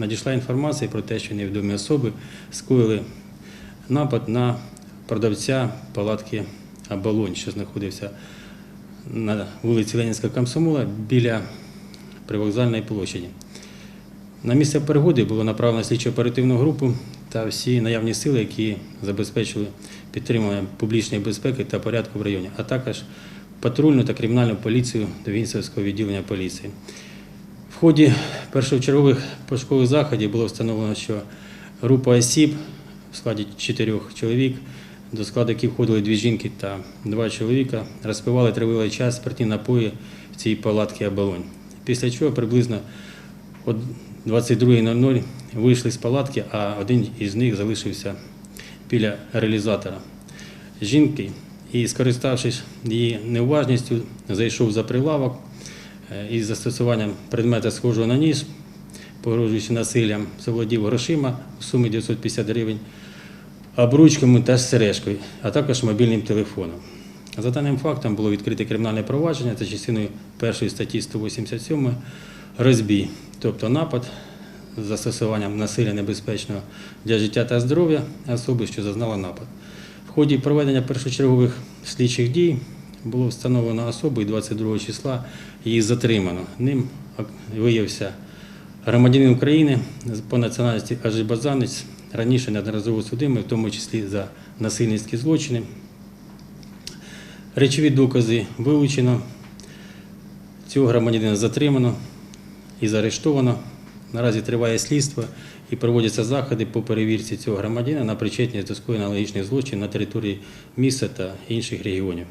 надійшла інформація про те, що невідомі особи скоїли напад на продавця палатки Абалонь, що знаходився на вулиці Ленінського комсомола біля привокзальної площаді. На місце пригоди було направлено слідчо-оперативну групу та всі наявні сили, які забезпечили підтримання публічної безпеки та порядку в районі, а також патрульну та кримінальну поліцію до Вінцевського відділення поліції. В ході першочергових пошукових заходів було встановлено, що група осіб в складі чотирьох чоловік, до складу яких входили дві жінки та два чоловіка, розпивали тривалий час спиртні напої в цій палатці оболонь. Після чого приблизно о 22.00 вийшли з палатки, а один із них залишився біля реалізатора жінки і, скориставшись її неуважністю, зайшов за прилавок із застосуванням предмета схожого на ніж, погрожуючи насиллям, заволодів грошима у сумі 950 гривень, обручками та сережкою, а також мобільним телефоном. За даним фактом було відкрите кримінальне провадження за частиною першої статті 187 розбій, тобто напад з застосуванням насилля небезпечного для життя та здоров'я особи, що зазнала напад. В ході проведення першочергових слідчих дій було встановлено особу і 22 числа її затримано. Ним виявився громадянин України по національності Ажибазанець, раніше неодноразово судимий, в тому числі за насильницькі злочини. Речові докази вилучено. Цього громадянина затримано і заарештовано. Наразі триває слідство і проводяться заходи по перевірці цього громадянина на причетність до скоєння аналогічних злочинів на території міста та інших регіонів.